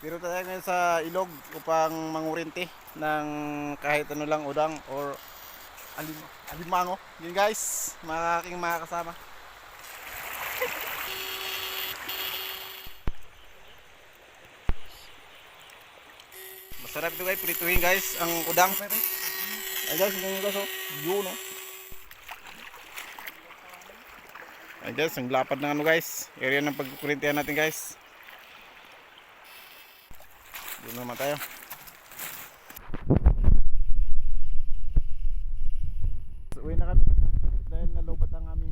Dito tayo ngayon sa ilog upang mangurinti ng kahit ano lang udang or alim alimango. Yun guys, mga aking mga kasama. Masarap ito guys, prituhin guys ang udang. Ay guys, yung guys oh, yun oh. Ay guys, ang lapad ng ano guys. Area ng pagkukurintihan natin guys doon naman tayo. So, uwi na kami. Dahil nalobat ang aming